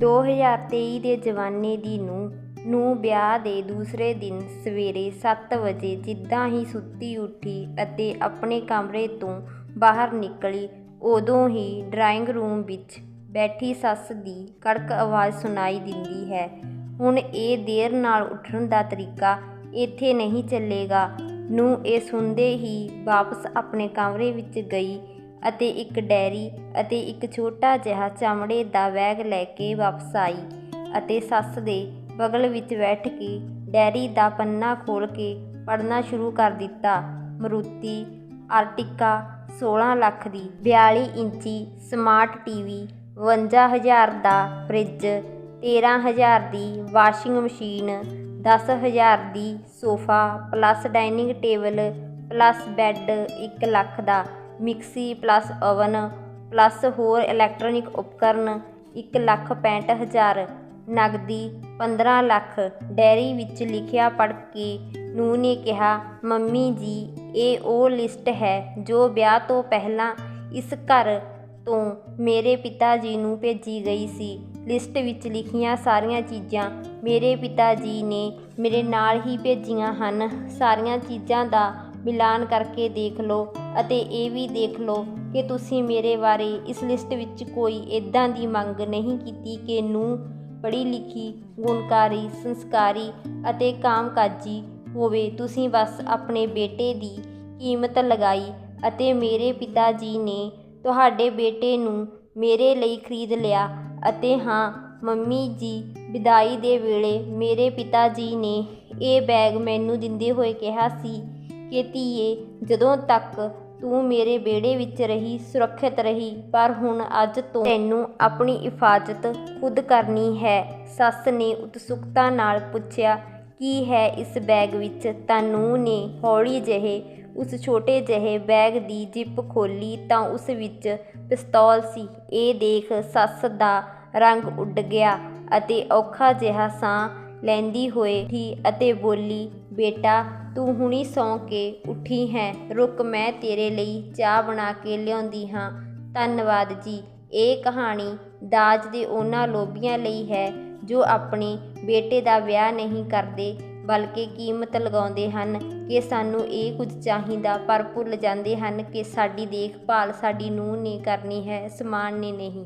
2023 ਦੇ ਜਵਾਨੇ ਦੀ ਨੂੰਹ ਨੂੰ ਵਿਆਹ ਦੇ ਦੂਸਰੇ ਦਿਨ ਸਵੇਰੇ 7 ਵਜੇ ਜਿੱਦਾਂ ਹੀ ਸੁੱਤੀ ਉੱਠੀ ਅਤੇ ਆਪਣੇ ਕਮਰੇ ਤੋਂ ਬਾਹਰ ਨਿਕਲੀ, ਉਦੋਂ ਹੀ ਡਰਾਇੰਗ ਰੂਮ ਵਿੱਚ ਬੈਠੀ ਸੱਸ ਦੀ ਕੜਕ ਆਵਾਜ਼ ਸੁਣਾਈ ਦਿੰਦੀ ਹੈ, ਹੁਣ ਇਹ ਦੇਰ ਨਾਲ ਉੱਠਣ ਦਾ ਤਰੀਕਾ ਇੱਥੇ ਨਹੀਂ ਚੱਲੇਗਾ। ਨੂੰ ਇਹ ਸੁਣਦੇ ਹੀ ਵਾਪਸ ਆਪਣੇ ਕਮਰੇ ਵਿੱਚ ਗਈ। ਅਤੇ ਇੱਕ ਡੈਰੀ ਅਤੇ ਇੱਕ ਛੋਟਾ ਜਿਹਾ ਚਮੜੇ ਦਾ ਬੈਗ ਲੈ ਕੇ ਵਾਪਸ ਆਈ ਅਤੇ ਸੱਸ ਦੇ ਬਗਲ ਵਿੱਚ ਬੈਠ ਕੇ ਡੈਰੀ ਦਾ ਪੰਨਾ ਖੋਲ੍ਹ ਕੇ ਪੜ੍ਹਨਾ ਸ਼ੁਰੂ ਕਰ ਦਿੱਤਾ। ਮਰੂਤੀ ਆਰਟਿਕਾ 16 ਲੱਖ ਦੀ 42 ਇੰਚੀ ਸਮਾਰਟ ਟੀਵੀ 52000 ਦਾ ਫਰਿੱਜ 13000 ਦੀ ਵਾਸ਼ਿੰਗ ਮਸ਼ੀਨ 10000 ਦੀ sofa, plus dining table, plus bed 1 lakh ਦਾ ਮਿਕਸੀ ਪਲੱਸ ਓਵਨ ਪਲੱਸ ਹੋਰ ਇਲੈਕਟ੍ਰੋਨਿਕ ਉਪਕਰਨ 1 ਲੱਖ 65000 ਨਗਦੀ 15 ਲੱਖ। ਡੈਰੀ ਵਿੱਚ ਲਿਖਿਆ ਪੜ੍ਹ ਕੇ ਨੂੰ ਨੇ ਕਿਹਾ, ਮੰਮੀ ਜੀ, ਇਹ ਉਹ ਲਿਸਟ ਹੈ ਜੋ ਵਿਆਹ ਤੋਂ ਪਹਿਲਾਂ ਇਸ ਘਰ ਤੋਂ ਮੇਰੇ ਪਿਤਾ ਜੀ ਨੂੰ ਭੇਜੀ ਗਈ ਸੀ। ਲਿਸਟ ਵਿੱਚ ਲਿਖੀਆਂ ਸਾਰੀਆਂ ਚੀਜ਼ਾਂ ਮੇਰੇ ਪਿਤਾ ਜੀ ਨੇ ਮੇਰੇ ਨਾਲ ਹੀ ਭੇਜੀਆਂ ਹਨ। ਸਾਰੀਆਂ ਚੀਜ਼ਾਂ ਦਾ ਮਿਲਾਨ ਕਰਕੇ ਦੇਖ ਲਓ। ਅਤੇ ਇਹ ਵੀ ਦੇਖ ਲਓ ਕਿ ਤੁਸੀਂ ਮੇਰੇ ਬਾਰੇ ਇਸ ਲਿਸਟ ਵਿੱਚ ਕੋਈ ਇਦਾਂ ਦੀ ਮੰਗ ਨਹੀਂ ਕੀਤੀ ਕਿ ਨੂੰ ਪੜ੍ਹੀ ਲਿਖੀ, ਗੁਣਕਾਰੀ, ਸੰਸਕਾਰੀ ਅਤੇ ਕਾਮਕਾਜੀ ਹੋਵੇ। ਤੁਸੀਂ ਬਸ ਆਪਣੇ ਬੇਟੇ ਦੀ ਕੀਮਤ ਲਗਾਈ ਅਤੇ ਮੇਰੇ ਪਿਤਾ ਜੀ ਨੇ ਤੁਹਾਡੇ ਬੇਟੇ ਨੂੰ ਮੇਰੇ ਲਈ ਖਰੀਦ ਲਿਆ ਅਤੇ ਹਾਂ, ਮੰਮੀ ਜੀ ਵਿਦਾਈ ਦੇ ਵੇਲੇ ਮੇਰੇ ਪਿਤਾ ਜੀ ਨੇ ਇਹ ਬੈਗ ਮੈਨੂੰ ਦਿੰਦੇ ਹੋਏ ਕਿਹਾ ਸੀ ਕਿ ਧੀਏ, ਜਦੋਂ ਤੱਕ ਤੂੰ ਮੇਰੇ ਵਿਹੜੇ ਵਿੱਚ ਰਹੀ, ਸੁਰੱਖਿਅਤ ਰਹੀ, ਪਰ ਹੁਣ ਅੱਜ ਤੋਂ ਤੈਨੂੰ ਆਪਣੀ ਹਿਫਾਜ਼ਤ ਖੁਦ ਕਰਨੀ ਹੈ। ਸੱਸ ਨੇ ਉਤਸੁਕਤਾ ਨਾਲ ਪੁੱਛਿਆ, ਕੀ ਹੈ ਇਸ ਬੈਗ ਵਿੱਚ? ਤਾਂ ਨੂੰਹ ਨੇ ਹੌਲੀ ਜਿਹੇ ਉਸ ਛੋਟੇ ਜਿਹੇ ਬੈਗ ਦੀ ਜਿੱਪ ਖੋਲੀ ਤਾਂ ਉਸ ਵਿੱਚ ਪਿਸਤੌਲ ਸੀ। ਇਹ ਦੇਖ ਸੱਸ ਦਾ ਰੰਗ ਉੱਡ ਗਿਆ ਅਤੇ ਔਖਾ ਜਿਹਾ ਸਾਹ ਲੈਂਦੀ ਹੋਏ ਠੀ ਅਤੇ ਬੋਲੀ, ਬੇਟਾ, ਤੂੰ ਹੁਣੀ ਸੌਂ ਕੇ ਉੱਠੀ ਹੈ। ਰੁਕ, ਮੈਂ ਤੇਰੇ ਲਈ ਚਾਹ ਬਣਾ ਕੇ ਲਿਆਉਂਦੀ ਹਾਂ। ਧੰਨਵਾਦ ਜੀ। ਇਹ ਕਹਾਣੀ ਦਾਜ ਦੇ ਉਹਨਾਂ ਲੋਭੀਆਂ ਲਈ ਹੈ ਜੋ ਆਪਣੇ ਬੇਟੇ ਦਾ ਵਿਆਹ ਨਹੀਂ ਕਰਦੇ, ਬਲਕਿ ਕੀਮਤ ਲਗਾਉਂਦੇ ਹਨ ਕਿ ਸਾਨੂੰ ਇਹ ਕੁਝ ਚਾਹੀਦਾ। ਪਰ ਭੁੱਲ ਜਾਂਦੇ ਹਨ ਕਿ ਸਾਡੀ ਦੇਖਭਾਲ ਸਾਡੀ ਨੂੰਹ ਨੇ ਕਰਨੀ ਹੈ, ਸਮਾਨ ਨੇ ਨਹੀਂ।